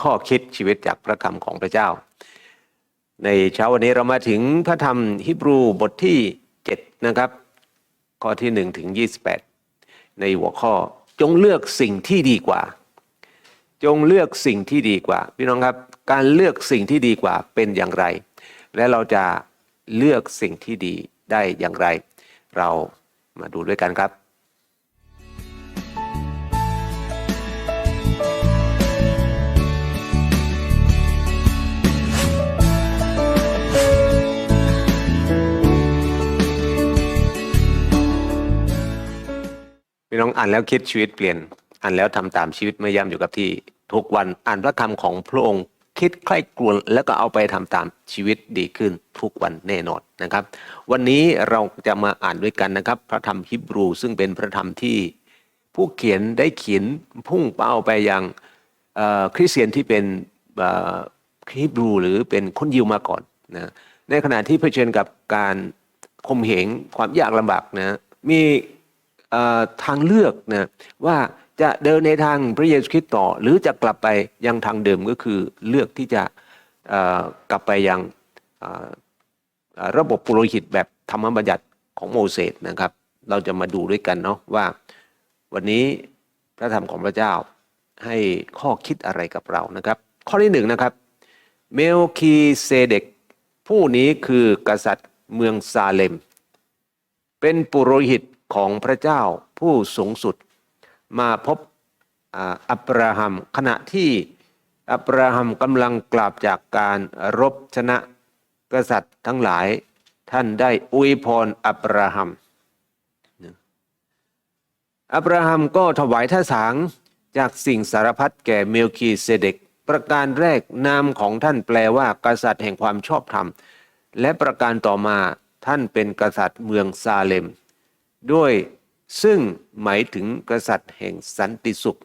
ข้อคิดชีวิตจากพระคำของพระเจ้า ในเช้าวันนี้เรามาถึงพระธรรมฮิบรูบทที่7นะครับ ข้อที่1ถึง28 ในหัวข้อจงเลือกสิ่งที่ดีกว่า จงเลือกสิ่งที่ดีกว่า พี่น้องครับการเลือกสิ่งที่ดีกว่าเป็นอย่างไร และเราจะเลือกสิ่งที่ดีได้อย่างไร เรามาดูด้วยกันครับ พี่น้องอ่านแล้วคิดชีวิตเปลี่ยน อ่านแล้วทำตามชีวิตไม่ย่ำอยู่กับที่ทุกวันอ่านพระคำของพระองค์คิดใคร่กรวนแล้วก็เอาไปทำตามชีวิตดีขึ้นทุกวันแน่นอนนะครับ วันนี้เราจะมาอ่านด้วยกันนะครับ พระธรรมฮิบรูซึ่งเป็นพระธรรมที่ผู้เขียนได้เขียนพุ่งเป้าไปยังคริสเตียนที่เป็นฮิบรูหรือเป็นคนยิวมาก่อนนะในขณะที่เผชิญกับการข่มเหงความยากลำบากนะมี ทางเลือกนะว่าจะเดินในทางพระเยซูคริสต์ต่อ หรือจะกลับไปยังทางเดิมก็คือเลือกที่จะกลับไปยังระบบปุโรหิตแบบธรรมบัญญัติของโมเสสนะครับ เราจะมาดูด้วยกันเนาะว่าวันนี้พระธรรมของพระเจ้าให้ข้อคิดอะไรกับเรานะครับ ข้อที่หนึ่งนะครับ เมลคีเซเดกผู้นี้คือกษัตริย์เมืองซาเลม เป็นปุโรหิต ของพระเจ้าผู้สูงสุด มาพบอับราฮัมขณะที่อับราฮัมกำลังกลับจากการรบชนะกษัตริย์ทั้งหลายท่านได้อวยพรอับราฮัม อับราฮัมก็ถวายท่าสางจากสิ่งสารพัดแก่เมลคีเซเดก ประการแรกนามของท่านแปลว่ากษัตริย์แห่งความชอบธรรม และประการต่อมาท่านเป็นกษัตริย์เมืองซาเลม ด้วยซึ่งหมายถึงกษัตริย์แห่งสันติสุข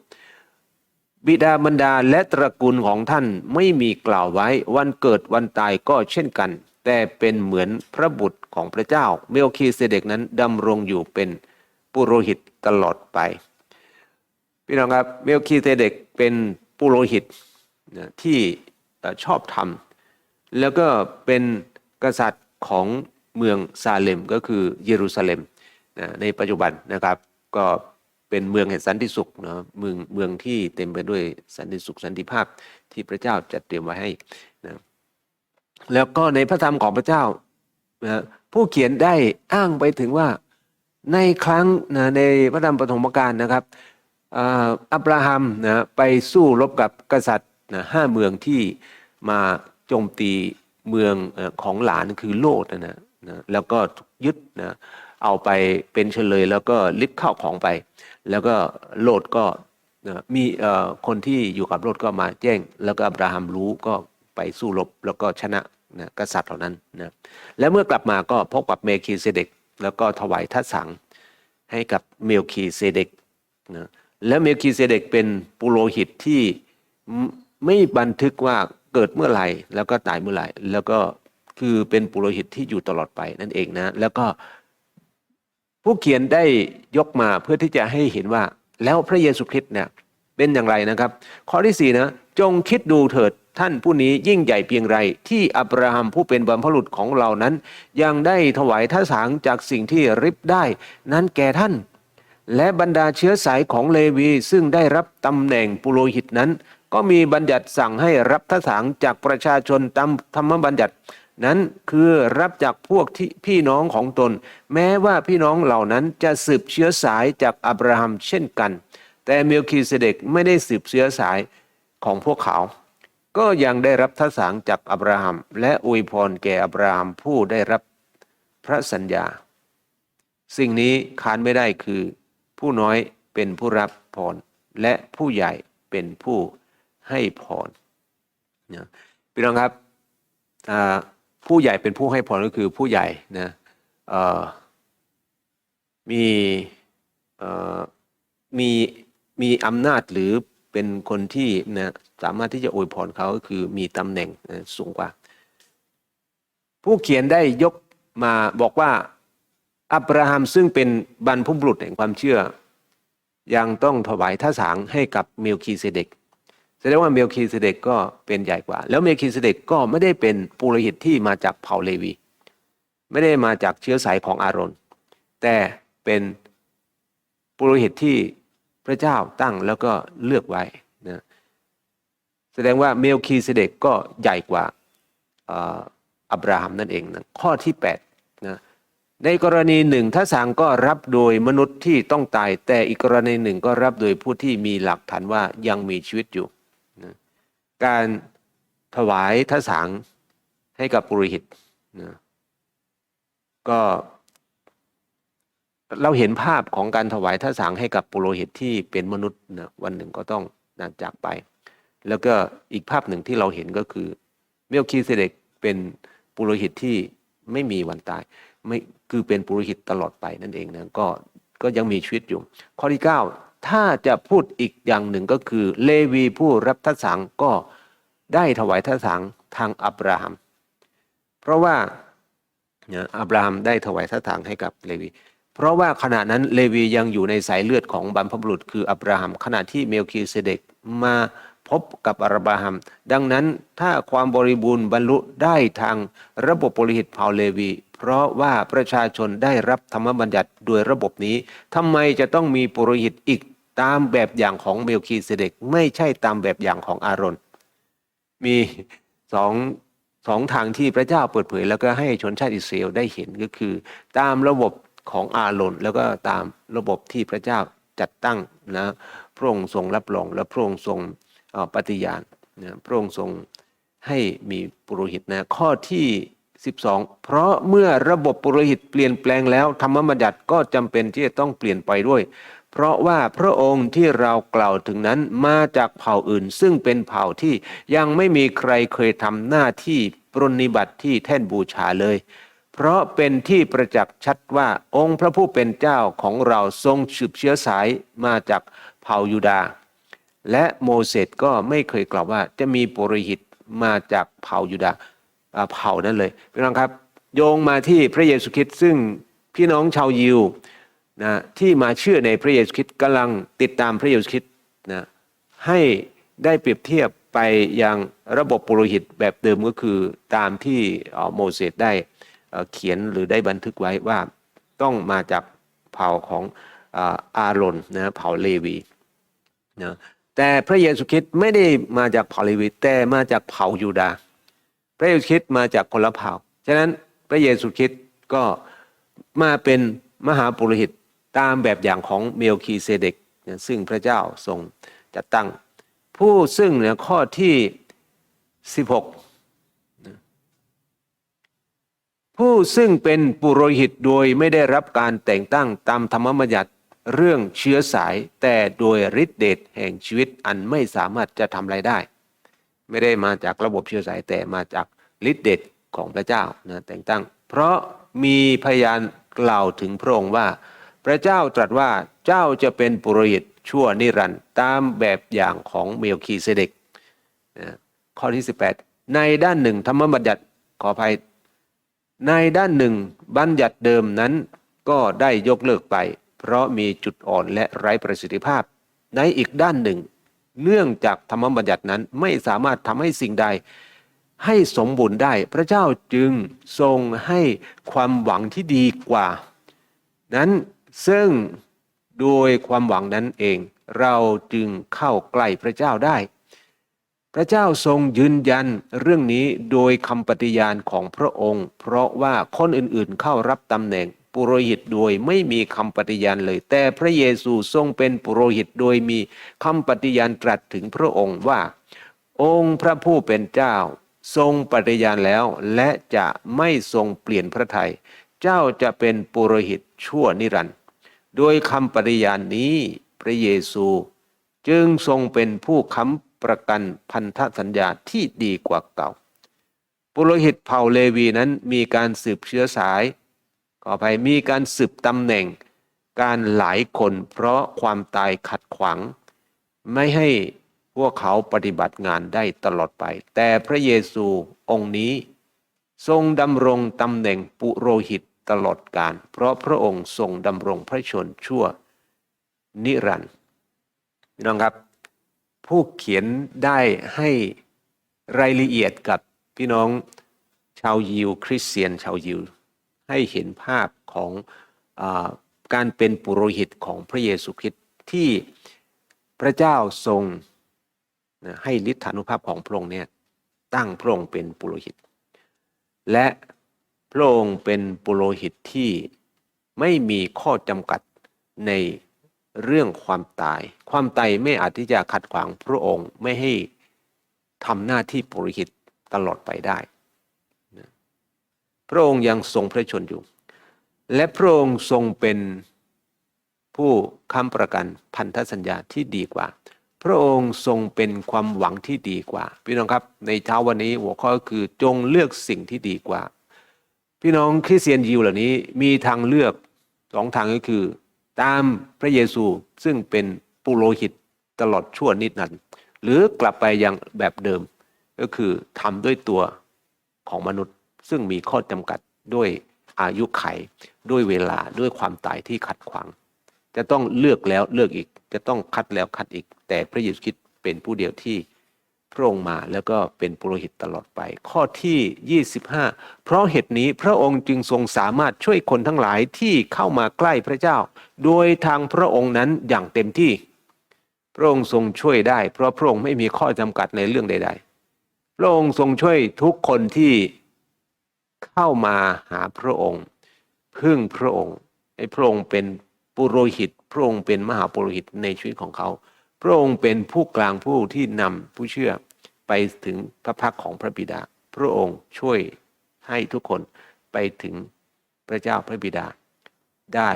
บิดาบรรดาและตระกูลของท่านไม่มีกล่าวไว้วันเกิดวันตายก็เช่นกัน แต่เป็นเหมือนพระบุตรของพระเจ้า เมลคีเซเดกนั้นดำรงอยู่เป็นปุโรหิตตลอดไป พี่น้องครับเมลคีเซเดกเป็นปุโรหิตที่ชอบธรรม แล้วก็เป็นกษัตริย์ของเมืองซาเลมก็คือเยรูซาเล็ม นะในปัจจุบันนะครับ ก็เป็นเมืองแห่งสันติสุขเนาะเมืองเมืองที่เต็มไปด้วยสันติสุขสันติภาพที่พระเจ้าจัดเตรียมไว้ให้นะแล้วก็ในพระธรรมของพระเจ้านะผู้เขียนได้อ้างไปถึงว่าในครั้งนะในพระธรรมปฐมกาลนะครับอับราฮัมนะไปสู้รบกับกษัตริย์นะห้าเมืองที่มาโจมตีเมืองของหลานคือโลดนะนะแล้วก็ยึดนะ เอาไปเป็นเฉลย แล้วก็ลิบข้าวของไป แล้วก็โลดก็มีคนที่อยู่กับโลดก็มาแจ้ง แล้วก็อับราฮัมรู้ก็ไปสู้รบแล้วก็ชนะนะกษัตริย์เหล่านั้นนะแล้วเมื่อกลับมาก็พบกับเมลคีเซเดกแล้วก็ถวายทัดสังให้กับเมลคีเซเดกนะแล้วเมลคีเซเดกเป็นปุโรหิตที่ไม่ไม่บันทึกว่าเกิดเมื่อไหร่แล้วก็ตายเมื่อไหร่ แล้วก็คือเป็นปุโรหิตที่อยู่ตลอดไปนั่นเองนะ แล้วก็ ผู้เขียนได้ยกมาเพื่อที่จะให้เห็นว่า แล้วพระเยซูคริสต์เนี่ยเป็นอย่างไรนะครับ ข้อที่สี่นะจงคิดดูเถิดท่านผู้นี้ยิ่งใหญ่เพียงไร ที่อับราฮัมผู้เป็นบรรพบุรุษของเรานั้น ยังได้ถวายท่าสางจากสิ่งที่ริบได้ นั้นแก่ท่าน และบรรดาเชื้อสายของเลวีซึ่งได้รับตำแหน่งปุโรหิตนั้น ก็มีบัญญัติสั่งให้รับท่าสางจากประชาชนตามธรรมบัญญัติ นั้นคือรับจากพวกที่พี่น้องของตน แม้ว่าพี่น้องเหล่านั้นจะสืบเชื้อสายจากอับราฮัมเช่นกัน แต่เมลคีเสเดกไม่ได้สืบเชื้อสายของพวกเขา ก็ยังได้รับทสางจากอับราฮัม และอวยพรแก่อับราฮัมผู้ได้รับพระสัญญา สิ่งนี้ค้านไม่ได้คือผู้น้อยเป็นผู้รับพร และผู้ใหญ่เป็นผู้ให้พรนะพี่น้องครับอ่า ผู้ใหญ่เป็นผู้ให้พรก็คือผู้ใหญ่นะมีมีมีอำนาจหรือเป็นคนที่นะสามารถที่จะอวยพรเขาก็คือมีตำแหน่งนะสูงกว่า ผู้เขียนได้ยกมาบอกว่าอับราฮัมซึ่งเป็นบรรพบุรุษแห่งความเชื่อ ยังต้องถวายท่าสางให้กับเมลคีเซเดก แสดงว่าเมลคีเสเดกก็เป็นใหญ่กว่า แล้วเมลคีเสเดกก็ไม่ได้เป็นปุโรหิตที่มาจากเผ่าเลวี ไม่ได้มาจากเชื้อสายของอารอนแต่เป็นปุโรหิตที่พระเจ้าตั้งแล้วก็เลือกไว้นะแสดงว่าเมลคีเสเดกก็ใหญ่กว่าอับราฮัมนั่นเองนะข้อที่8นะในกรณีหนึ่งถ้าสางก็รับโดยมนุษย์ที่ต้องตาย แต่อีกกรณีหนึ่งก็รับโดยผู้ที่มีหลักฐานว่ายังมีชีวิตอยู่ การถวายทสางให้กับปุโรหิตนะก็เราเห็นภาพของการถวายทสางให้กับปุโรหิตที่เป็นมนุษย์นะวันหนึ่งก็ต้องนะจากไป แล้วก็อีกภาพหนึ่งที่เราเห็นก็คือ เมลคีเสเดกเป็นปุโรหิตที่ไม่มีวันตายไม่คือเป็นปุโรหิตตลอดไปนั่นเองนะก็ก็ยังมีชีวิตอยู่ ข้อที่ 9 ถ้าจะพูดอีกอย่างหนึ่งก็คือ เลวีผู้รับทสังก็ได้ถวายทสังทางอับราฮัม เพราะว่าอับราฮัมได้ถวายทสังให้กับเลวี เพราะว่าขณะนั้นเลวียังอยู่ในสายเลือดของบรรพบุรุษคืออับราฮัมขณะที่เมลคีเสเดกมาพบกับอับราฮัม ดังนั้นถ้าความบริบูรณ์บรรลุได้ทางระบบปุโรหิตเผ่าเลวี เพราะว่าประชาชนได้รับธรรมบัญญัติโดยระบบนี้ทำไมจะต้องมีปุโรหิตอีก ตามแบบอย่างของเมลคีเสเดกไม่ใช่ตามแบบอย่างของอารอนมีสองสองทางที่พระเจ้าเปิดเผย แล้วก็ให้ชนชาติอิสราเอลได้เห็นก็คือ ตามระบบของอาโรนแล้วก็ตามระบบที่พระเจ้าจัดตั้งนะพระองค์ทรงรับรองและพระองค์ทรงปฏิญาณนะพระองค์ทรงให้มีปุโรหิตนะข้อที่ 12 เพราะเมื่อระบบปุโรหิตเปลี่ยนแปลงแล้วธรรมบัญญัติก็จำเป็นที่จะต้องเปลี่ยนไปด้วย เพราะว่าพระองค์ที่เรากล่าวถึงนั้นมาจากเผ่าอื่น ซึ่งเป็นเผ่าที่ยังไม่มีใครเคยทำหน้าที่ปรนนิบัติที่แท่นบูชาเลย เพราะเป็นที่ประจักษ์ชัดว่าองค์พระผู้เป็นเจ้าของเราทรงสืบเชื้อสายมาจากเผ่ายูดาห์และโมเสสก็ไม่เคยกล่าวว่าจะมีปุโรหิตมาจากเผ่ายูดาห์อ่าเผ่านั้นเลยพี่น้องครับ โยงมาที่พระเยซูคริสต์ซึ่งพี่น้องชาวยิว นะที่มาเชื่อในพระเยซูคริสต์กำลังติดตามพระเยซูคริสต์นะให้ได้เปรียบเทียบไปยังระบบปุโรหิตแบบเดิมก็คือตามที่โมเสสได้เขียนหรือได้บันทึกไว้ว่าต้องมาจากเผ่าของอาอาโรนนะเผ่าเลวีนะแต่พระเยซูคริสต์ไม่ได้มาจากเผ่าเลวีแต่มาจากเผ่ายูดาห์พระเยซูคริสต์มาจากคนละเผ่า ฉะนั้นพระเยซูคริสต์ก็มาเป็นมหาปุโรหิต ตามแบบอย่างของเมลคีเซเดกนะซึ่งพระเจ้าทรงจัดตั้ง ผู้ซึ่งเนี่ยข้อที่ 16 ผู้ซึ่งเป็นปุโรหิตโดยไม่ได้รับการแต่งตั้งตามธรรมบัญญัติเรื่องเชื้อสายแต่โดยฤทธิเดชแห่งชีวิตอันไม่สามารถจะทำอะไรได้ ไม่ได้มาจากระบบเชื้อสายแต่มาจากฤทธิเดชของพระเจ้านะแต่งตั้ง เพราะมีพยานกล่าวถึงพระองค์ว่า พระเจ้าตรัสว่าเจ้าจะเป็นปุโรหิตชั่วนิรันด์ตามแบบอย่างของเมลคีเซเดกนะข้อที่ 18 ในด้านหนึ่งธรรมบัญญัติขออภัย ในด้านหนึ่งบัญญัติเดิมนั้นก็ได้ยกเลิกไป เพราะมีจุดอ่อนและไร้ประสิทธิภาพ ในอีกด้านหนึ่ง เนื่องจากธรรมบัญญัตินั้นไม่สามารถทำให้สิ่งใด ให้สมบูรณ์ได้ พระเจ้าจึงทรงให้ความหวังที่ดีกว่า นั้น ซึ่งโดยความหวังนั้นเอง เราจึงเข้าใกล้พระเจ้าได้ พระเจ้าทรงยืนยันเรื่องนี้โดยคำปฏิญาณของพระองค์ เพราะว่าคนอื่นๆเข้ารับตำแหน่งปุโรหิตโดยไม่มีคำปฏิญาณเลย แต่พระเยซูทรงเป็นปุโรหิตโดยมีคำปฏิญาณตรัสถึงพระองค์ว่า องค์พระผู้เป็นเจ้า ทรงปฏิญาณแล้วและจะไม่ทรงเปลี่ยนพระทยัยเจ้าจะเป็นปุโรหิตชั่วนิรันดร์ โดยคำปฏิญาณนี้พระเยซูจึงทรงเป็นผู้ค้ำประกันพันธสัญญาที่ดีกว่าเก่า ปุโรหิตเผ่าเลวีนั้นมีการสืบเชื้อสายขออภัยมีการสืบตำแหน่ง การหลายคนเพราะความตายขัดขวางไม่ให้พวกเขาปฏิบัติงานได้ตลอดไป แต่พระเยซูองค์นี้ ทรงดำรงตำแหน่งปุโรหิต ตลอดกาลเพราะพระองค์ทรงดำรงพระชนชั่วนิรันดร์พี่น้องครับ ผู้เขียนได้ให้รายละเอียดกับพี่น้องชาวยิว คริสเตียนชาวยิว ให้เห็นภาพของอการเป็นปุโรหิตของพระเยซูคริสต์ที่พระเจ้าทรงให้ฤทธานุภาพของพระองค์เนี่ยตั้งพระองค์เป็นปุโรหิต และ พระองค์เป็นปุโรหิตที่ไม่มีข้อจำกัดในเรื่องความตาย ความตายไม่อาจที่จะขัดขวางพระองค์ไม่ให้ทำหน้าที่ปุโรหิตตลอดไปได้ พระองค์ยังทรงพระชนอยู่ และพระองค์ทรงเป็นผู้ค้ำประกันพันธสัญญาที่ดีกว่า พระองค์ทรงเป็นความหวังที่ดีกว่า พี่น้องครับ ในเช้าวันนี้หัวข้อก็คือจงเลือกสิ่งที่ดีกว่า พี่น้องคริสเตียนยิวเหล่านี้มีทางเลือกสองทางก็คือ ตามพระเยซูซึ่งเป็นปุโรหิตตลอดชั่วนิดนั้น หรือกลับไปยังแบบเดิมก็คือทำด้วยตัวของมนุษย์ ซึ่งมีข้อจำกัดด้วยอายุไขด้วยเวลาด้วยความตายที่ขัดขวาง จะต้องเลือกแล้วเลือกอีก จะต้องคัดแล้วคัดอีก แต่พระเยซูคริสต์เป็นผู้เดียวที่ พระองค์มาแล้วก็เป็นปุโรหิตตลอดไป ข้อที่ 25 เพราะเหตุนี้พระองค์จึงทรงสามารถช่วยคนทั้งหลายที่เข้ามาใกล้พระเจ้า โดยทางพระองค์นั้นอย่างเต็มที่ พระองค์ทรงช่วยได้ เพราะพระองค์ไม่มีข้อจำกัดในเรื่องใด ๆ พระองค์ทรงช่วยทุกคนที่เข้ามาหาพระองค์ พึ่งพระองค์ให้พระองค์เป็นปุโรหิต พระองค์เป็นมหาปุโรหิตในชีวิตของเขา พระองค์เป็นผู้กลางผู้ที่นำผู้เชื่อไปถึงพระพักของพระบิดา พระองค์ช่วยให้ทุกคนไปถึงพระเจ้าพระบิดาได้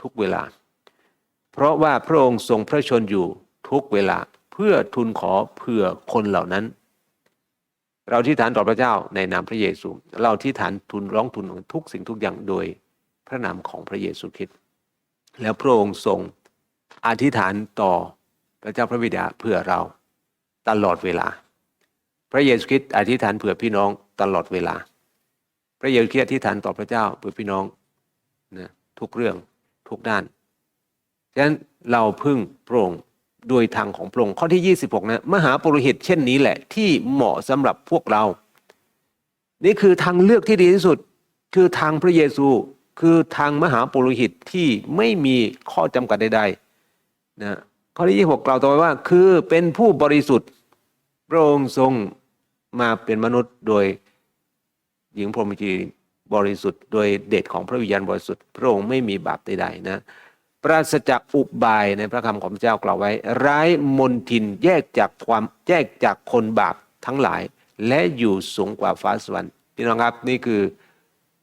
ทุกเวลา เพราะว่าพระองค์ทรงพระชนอยู่ทุกเวลาเพื่อทุนขอเพื่อคนเหล่านั้น เราที่ฐานต่อพระเจ้าในนามพระเยซู เราที่ฐานทุนร้องทุนทุกสิ่งทุกอย่างโดยพระนามของพระเยซูคริสต์แล้วพระองค์ทรงอธิษฐานต่อ ระเจ้าพระบิดาเพื่อเราตลอดเวลา พระเยซูคริสต์อธิษฐานเผื่อพี่น้องตลอดเวลา พระเยซูคริสต์อธิษฐานต่อพระเจ้าเพื่อพี่น้องนะทุกเรื่องทุกด้านฉะนั้นเราพึ่งพระองค์โดยทางของพระองค์ข้อที่ 26 นะมหาปุโรหิตเช่นนี้แหละที่เหมาะสำหรับพวกเรา นี่คือทางเลือกที่ดีที่สุดคือทางพระเยซูคือทางมหาปุโรหิตที่ไม่มีข้อจำกัดใดๆนะ ข้อที่26กล่าวต่อไปว่า คือเป็นผู้บริสุทธิ์พระองค์ทรงมาเป็นมนุษย์โดยหญิงพรหมจีบริสุทธิ์โดยเดชของพระวิญญาณบริสุทธิ์พระองค์ไม่มีบาปใดๆนะปราศจากอุบายในพระคำของพระเจ้ากล่าวไว้ ร้ายมนทินแยกจากความแยกจากคนบาปทั้งหลาย และอยู่สูงกว่าฟ้าสวรรค์พี่น้องครับนี่คือ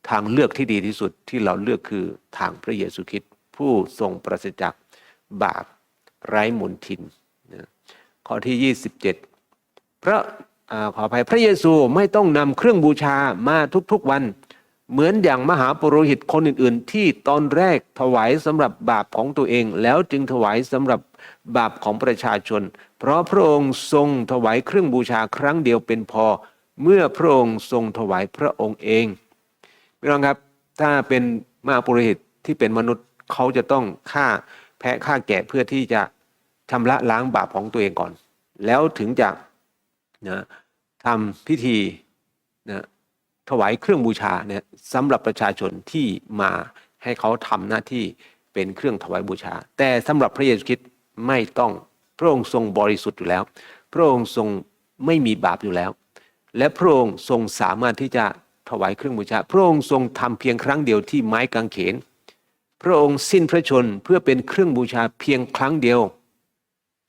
ทางเลือกที่ดีที่สุดที่เราเลือกคือทางพระเยซูคริสต์ผู้ทรงปราศจากบาป ไร้มนทินนะข้อที่ 27 พระขออภัยพระเยซูไม่ต้องนำเครื่องบูชามาทุกๆวัน เหมือนอย่างมหาปุโรหิตคนอื่น ๆ ที่ตอนแรกถวายสำหรับบาปของตัวเอง แล้วจึงถวายสำหรับบาปของประชาชน เพราะพระองค์ทรงถวายเครื่องบูชาครั้งเดียวเป็นพอ เมื่อพระองค์ทรงถวายพระองค์เองพี่น้องครับถ้าเป็นมหาปุโรหิตที่เป็นมนุษย์เขาจะต้องฆ่าแพะฆ่าแกะเพื่อที่จะ ชำระล้างบาปของตัวเองก่อน แล้วถึงจะนะทำพิธีนะถวายเครื่องบูชาเนี่ยสำหรับประชาชนที่มาให้เขาทำหน้าที่เป็นเครื่องถวายบูชา แต่สำหรับพระเยซูคริสต์ไม่ต้องพระองค์ทรงบริสุทธิ์อยู่แล้ว พระองค์ทรงไม่มีบาปอยู่แล้ว และพระองค์ทรงสามารถที่จะถวายเครื่องบูชา พระองค์ทรงทำเพียงครั้งเดียวที่ไม้กางเขน พระองค์สิ้นพระชนเพื่อเป็นเครื่องบูชาเพียงครั้งเดียว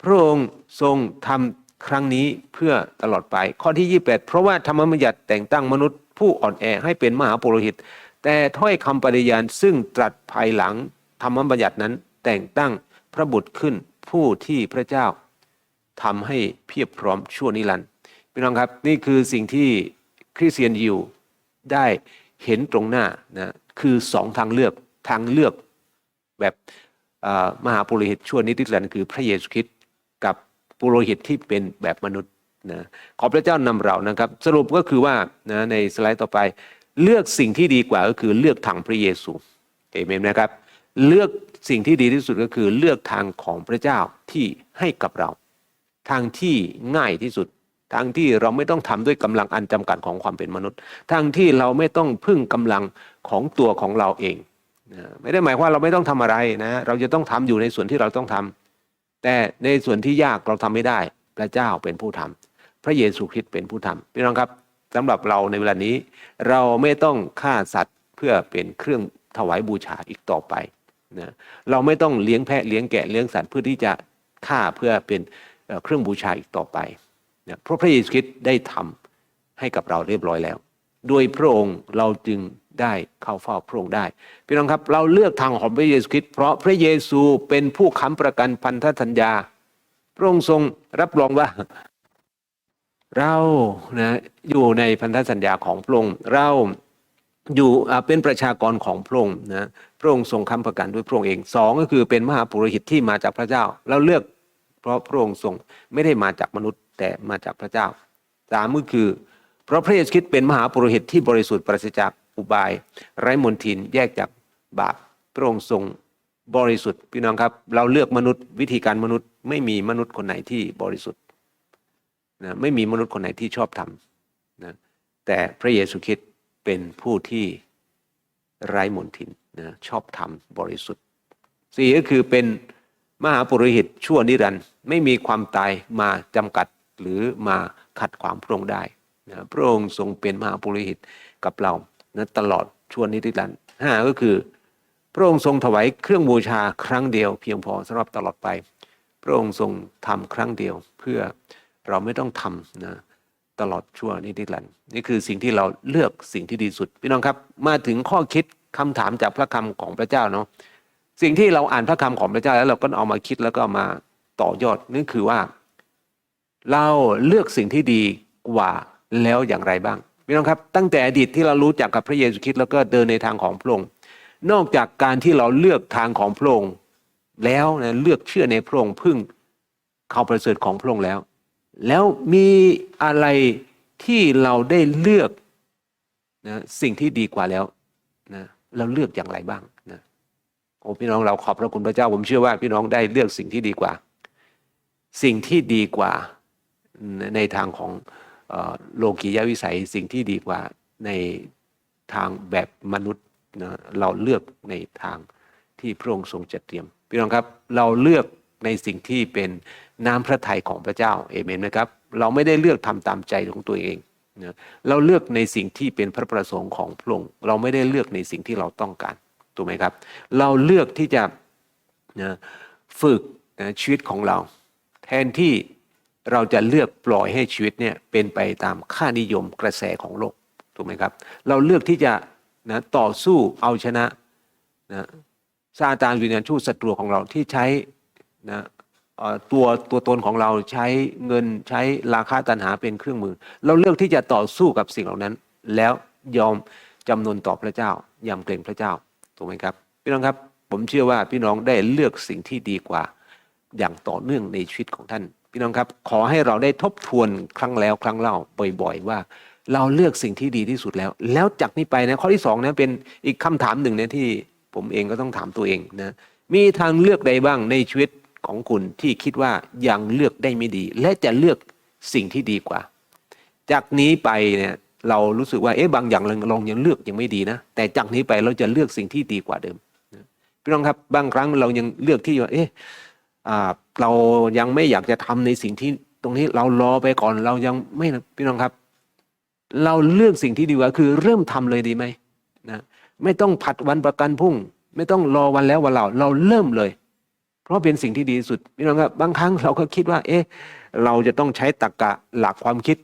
พระองค์ทรงทำครั้งนี้เพื่อตลอดไป ข้อที่ 28 เพราะว่าธรรมบัญญัติแต่งตั้งมนุษย์ผู้อ่อนแอให้เป็นมหาปุโรหิต แต่ถ้อยคำปฏิญาณซึ่งตรัสภายหลังธรรมบัญญัตินั้นแต่งตั้งพระบุตรขึ้นผู้ที่พระเจ้าทำให้เพียบพร้อมชั่วนิรันดร์พี่น้องครับนี่คือสิ่งที่คริสเตียนยิวได้เห็นตรงหน้านะคือสองทางเลือกทางเลือกแบบมหาปุโรหิตชั่วนิรันดร์คือพระเยซูคริสต์ ปุโรหิตที่เป็นแบบมนุษย์นะขอพระเจ้านำเรานะครับ สรุปก็คือว่านะในสไลด์ต่อไป เลือกสิ่งที่ดีกว่าก็คือเลือกทางพระเยซูเอเมนนะครับ เลือกสิ่งที่ดีที่สุดก็คือเลือกทางของพระเจ้าที่ให้กับเรา ทางที่ง่ายที่สุด ทางที่เราไม่ต้องทำด้วยกำลังอันจำกัดของความเป็นมนุษย์ ทางที่เราไม่ต้องพึ่งกำลังของตัวของเราเองไม่ได้หมายความว่าเราไม่ต้องทำอะไรนะ เราจะต้องทำอยู่ในส่วนที่เราต้องทำ แต่ในส่วนที่ยากเราทำไม่ได้ พระเจ้าเป็นผู้ทำพระเยซูคริสต์เป็นผู้ทำพี่น้องครับสำหรับเราในเวลานี้ เราไม่ต้องฆ่าสัตว์เพื่อเป็นเครื่องถวายบูชาอีกต่อไปนะเราไม่ต้องเลี้ยงแพะเลี้ยงแกะเลี้ยงสัตว์เพื่อที่จะฆ่าเพื่อเป็นเครื่องบูชาอีกต่อไปนะเพราะพระเยซูคริสต์ได้ทำให้กับเราเรียบร้อยแล้ว โดยพระองค์เราจึง ได้เข้าเฝ้าพระองค์ได้ พี่น้องครับเราเลือกทางของพระเยซูคริสต์เพราะพระเยซูเป็นผู้ค้ำประกันพันธสัญญา พระองค์ทรงรับรองว่า เรานะอยู่ในพันธสัญญาของพระองค์เราอยู่เป็นประชากรของพระองค์นะพระองค์ทรงค้ำประกันด้วยพระองค์เองสองก็คือเป็นมหาปุโรหิตที่มาจากพระเจ้า เราเลือกเพราะพระองค์ทรงไม่ได้มาจากมนุษย์แต่มาจากพระเจ้าสามก็คือ เพราะพระเยซูคริสต์เป็นมหาปุโรหิตที่บริสุทธิ์ปราศจาก อุบาย ไร้มนทินแยกจากบาปพระองค์ทรงบริสุทธิ์พี่น้องครับ เราเลือกมนุษย์วิธีการมนุษย์ ไม่มีมนุษย์คนไหนที่บริสุทธิ์นะไม่มีมนุษย์คนไหนที่ชอบทำนะแต่พระเยซูคริสต์เป็นผู้ที่ไร้มนทินนะชอบทำบริสุทธิ์สี่ก็คือเป็นมหาปุโรหิตชั่วนิรันดร์ไม่มีความตายมาจำกัดหรือมาขัดขวางพระองค์ได้นะพระองค์ทรงเป็นมหาปุโรหิตกับเรา นะตลอดชั่วนิรันดร์ห้าก็คือ พระองค์ทรงถวายเครื่องบูชาครั้งเดียว เพียงพอสำหรับตลอดไป พระองค์ทรงทำครั้งเดียว เพื่อเราไม่ต้องทำนะตลอดชั่วนิรันดร์นี่คือสิ่งที่เราเลือกสิ่งที่ดีสุดพี่น้องครับ มาถึงข้อคิดคำถามจากพระคำของพระเจ้าเนาะสิ่งที่เราอ่านพระคำของพระเจ้าแล้วเราก็เอามาคิดแล้วก็มาต่อยอดนั่นคือว่า เราเลือกสิ่งที่ดีกว่าแล้วอย่างไรบ้าง พี่น้องครับตั้งแต่อดีตที่เรารู้จักกับพระเยซูคริสต์แล้วก็เดินในทางของพระองค์นอกจากการที่เราเลือกทางของพระองค์แล้วนะเลือกเชื่อในพระองค์พึ่งข่าวประเสริฐของพระองค์แล้ว แล้วมีอะไรที่เราได้เลือกนะสิ่งที่ดีกว่าแล้วนะเราเลือกอย่างไรบ้างนะโอ้พี่น้องเราขอบพระคุณพระเจ้า ผมเชื่อว่าพี่น้องได้เลือกสิ่งที่ดีกว่า สิ่งที่ดีกว่าในทางของ โลกียวิสัยสิ่งที่ดีกว่าในทางแบบมนุษย์นะเราเลือกในทางที่พระองค์ทรงจัดเตรียมพี่น้องครับเราเลือกในสิ่งที่เป็นน้ำพระทัยของพระเจ้าเอเมนไหมครับ เราไม่ได้เลือกทำตามใจของตัวเองนะเราเลือกในสิ่งที่เป็นพระประสงค์ของพระองค์เราไม่ได้เลือกในสิ่งที่เราต้องการถูกไหมครับ เราเลือกที่จะนะฝึกนะชีวิตของเรา แทนที่ เราจะเลือกปล่อยให้ชีวิตเนี่ยเป็นไปตามค่านิยมกระแสของโลกถูกไหมครับ เราเลือกที่จะนะต่อสู้เอาชนะนะซาตานวิญญาณชู้ศัตรูของเราที่ใช้นะตัวตัวตนของเราใช้เงินใช้ราคาตัณหาเป็นเครื่องมือ เราเลือกที่จะต่อสู้กับสิ่งเหล่านั้น แล้วยอมจำนนต่อพระเจ้ายำเกรงพระเจ้าถูกไหมครับ พี่น้องครับผมเชื่อว่าพี่น้องได้เลือกสิ่งที่ดีกว่า อย่างต่อเนื่องในชีวิตของท่าน พี่น้องครับ ขอให้เราได้ทบทวนครั้งแล้วครั้งเล่าบ่อยๆ ว่า เราเลือกสิ่งที่ดีที่สุดแล้ว แล้วจากนี้ไปนะข้อที่สองนะเป็นอีกคำถามหนึ่งนะที่ผมเองก็ต้องถามตัวเองนะมีทางเลือกใดบ้างในชีวิตของคุณที่คิดว่ายังเลือกได้ไม่ดี และจะเลือกสิ่งที่ดีกว่า จากนี้ไปเนี่ยเรารู้สึกว่าเอ๊ะบางอย่างเราลองยังเลือกยังไม่ดีนะแต่จากนี้ไปเราจะเลือกสิ่งที่ดีกว่าเดิมพี่น้องครับบางครั้งเรายังเลือกที่ว่าเอ๊ะ เรายังไม่อยากจะทำในสิ่งที่ตรงนี้เรารอไปก่อนเรายังไม่พี่น้องครับ เราเลือกสิ่งที่ดีกว่าคือเริ่มทำเลยดีไหมนะไม่ต้องผัดวันประกันพรุ่ง ไม่ต้องรอวันแล้ววันเล่าเราเริ่มเลย เพราะเป็นสิ่งที่ดีสุดพี่น้องครับบางครั้งเราก็คิดว่า เอ๊ะเราจะต้องใช้ตรรกะหลักความคิด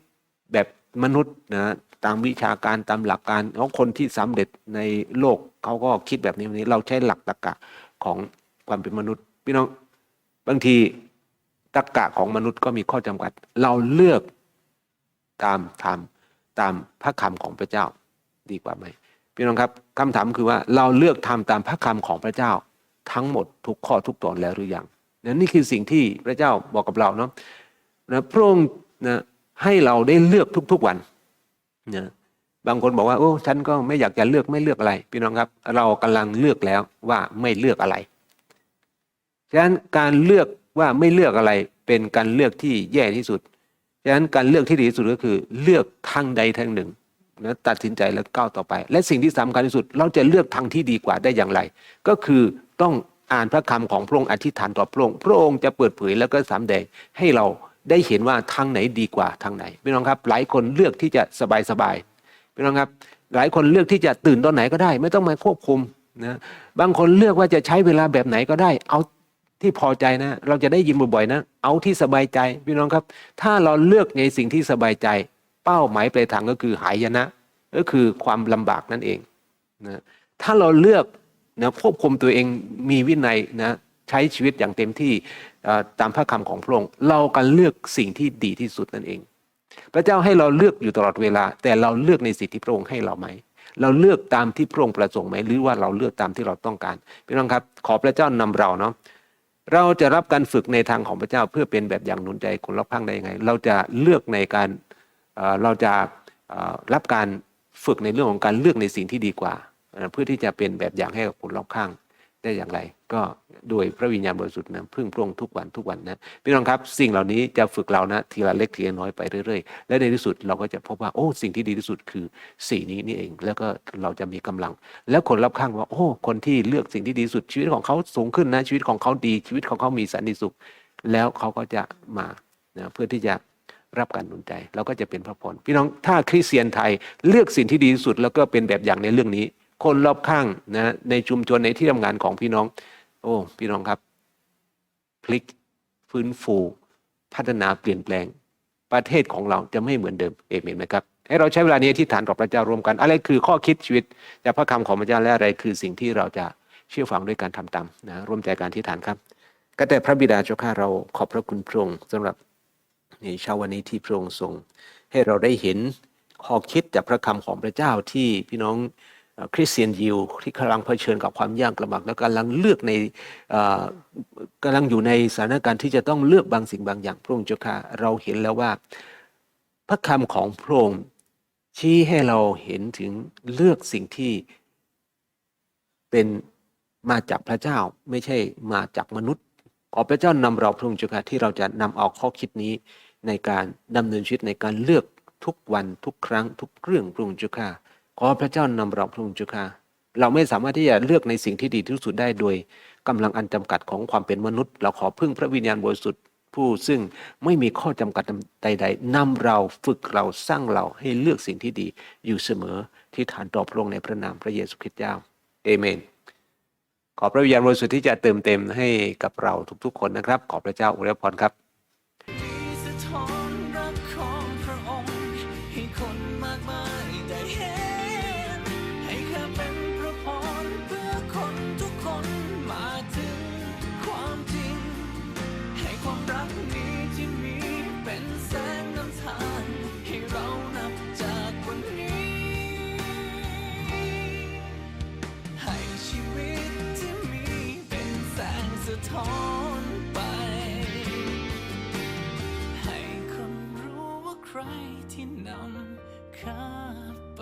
แบบมนุษย์นะตามวิชาการตามหลักการของคนที่สำเร็จในโลกเขาก็คิดแบบนี้แบบนี้ เราใช้หลักตรรกะของความเป็นมนุษย์ พี่น้อง บางทีตรกะของมนุษย์ก็มีข้อจำกัด เราเลือกตามธรรมตามพระคำของพระเจ้าดีกว่าไหมพี่น้องครับคำถามคือว่าเราเลือกทำตามพระคำของพระเจ้า ทั้งหมดทุกข้อทุกตอนแล้วหรือยังนะนี่คือสิ่งที่พระเจ้าบอกกับเราเนาะนะพระองค์นะให้เราได้เลือกทุกๆวันนะบางคนบอกว่าโอ้ฉันก็ไม่อยากจะเลือกไม่เลือกอะไร พี่น้องครับ เรากำลังเลือกแล้วว่าไม่เลือกอะไร ฉะนั้นการเลือกว่าไม่เลือกอะไรเป็นการเลือกที่แย่ที่สุด ฉะนั้นการเลือกที่ดีที่สุดก็คือเลือกทางใดทางหนึ่งนะตัดสินใจแล้วก้าวต่อไป และสิ่งที่สำคัญที่สุด เราจะเลือกทางที่ดีกว่าได้อย่างไร ก็คือต้องอ่านพระคำของพระองค์อธิษฐานต่อพระองค์พระองค์จะเปิดเผยแล้วก็สำแดงให้เราได้เห็นว่าทางไหนดีกว่าทางไหนพี่น้องครับ หลายคนเลือกที่จะสบายสบายๆพี่น้องครับ หลายคนเลือกที่จะตื่นตอนไหนก็ได้ ไม่ต้องมาควบคุมนะบางคนเลือกว่าจะใช้เวลาแบบไหนก็ได้ เอา ที่พอใจนะ เราจะได้ยินบ่อยๆนะ เอาที่สบายใจพี่น้องครับ ถ้าเราเลือกในสิ่งที่สบายใจ เป้าหมายปลายทางก็คือหายนะ ก็คือความลำบากนั่นเองนะถ้าเราเลือกนะควบคุมตัวเองมีวินัยนะใช้ชีวิตอย่างเต็มที่ตามพระคำของพระองค์เรากันเลือกสิ่งที่ดีที่สุดนั่นเอง พระเจ้าให้เราเลือกอยู่ตลอดเวลา แต่เราเลือกในสิ่งที่พระองค์ให้เราไหม เราเลือกตามที่พระองค์ประสงค์ไหมหรือว่าเราเลือกตามที่เราต้องการพี่น้องครับ ขอพระเจ้านำเราเนาะ เราจะรับการฝึกในทางของพระเจ้าเพื่อเป็นแบบอย่างหนุนใจคนรอบข้างได้ยังไง เราจะเลือกในการเราจะรับการฝึกในเรื่องของการเลือกในสิ่งที่ดีกว่าเอ่อเพื่อที่จะเป็นแบบอย่างให้กับคนรอบข้างได้อย่างไร ก็โดยพระวิญญาณบริสุทธิ์นะพึ่งพระองค์ทุกวันทุกวันนะพี่น้องครับสิ่งเหล่านี้จะฝึกเรานะทีละเล็กทีละน้อยไปเรื่อยๆ และในที่สุดเราก็จะพบว่าโอ้สิ่งที่ดีที่สุดคือสิ่นี้นี่เอง แล้วก็เราจะมีกำลัง แล้วคนรอบข้างว่า โอ้ คนที่เลือกสิ่งที่ดีที่สุดชีวิตของเขาสูงขึ้นนะชีวิตของเขาดีชีวิตของเขามีสันติสุข แล้วเขาก็จะมานะเพื่อที่จะรับการหนุนใจเราก็จะเป็นพระพรพี่น้องถ้าคริสเตียนไทยเลือกสิ่งที่ดีที่สุด แล้วก็เป็นแบบอย่างในเรื่องนี้ คนรอบข้างนะในชุมชนในที่ทำงานของพี่น้อง โอ้พี่น้องครับ พลิกฟื้นฟูพัฒนาเปลี่ยนแปลง ประเทศของเราจะไม่เหมือนเดิมเอเมนไหมครับให้เราใช้เวลานี้ที่ฐานต่อพระเจ้ารวมกัน อะไรคือข้อคิดชีวิตจากพระคำของพระเจ้าและอะไรคือสิ่งที่เราจะเชื่อฟังด้วยการทำตามนะร่วมใจการที่ฐานครับ ก็แต่พระบิดาเจ้าข้าเราขอบพระคุณพระองค์สำหรับในเช้าวันนี้ที่พระองค์ทรง ให้เราได้เห็นข้อคิดจากพระคำของพระเจ้าที่พี่น้อง คริสเตียนยิวที่กำลังเผชิญกับความยากลำบากและกำลังเลือกในกำลังอยู่ในสถานการณ์ที่จะต้องเลือกบางสิ่งบางอย่างพระองค์เจ้าข้าเราเห็นแล้วว่า พระคำของพระองค์ชี้ให้เราเห็นถึงเลือกสิ่งที่เป็นมาจากพระเจ้าไม่ใช่มาจากมนุษย์ ขอพระเจ้านำเราพระองค์เจ้าค่ะที่เราจะนำเอาข้อคิดนี้ในการดำเนินชีวิตในการเลือกทุกวันทุกครั้งทุกเรื่องพระองค์เจ้าค่ะ ขอพระเจ้านำเราพระองค์เจ้าค่ะเราไม่สามารถที่จะเลือกในสิ่งที่ดีที่สุดได้โดยกำลังอันจำกัดของความเป็นมนุษย์ เราขอพึ่งพระวิญญาณบริสุทธิ์ผู้ซึ่งไม่มีข้อจำกัดใด ๆนำเราฝึกเราสร้างเราให้เลือกสิ่งที่ดีอยู่เสมอที่ฐานต่อพระองค์ในพระนามพระเยซูคริสต์เจ้าเอเมน ขอพระวิญญาณบริสุทธิ์ที่จะเติมเต็มให้กับเราทุกๆคนนะครับ ขอพระเจ้าอวยพรครับ ที่นำข้าไป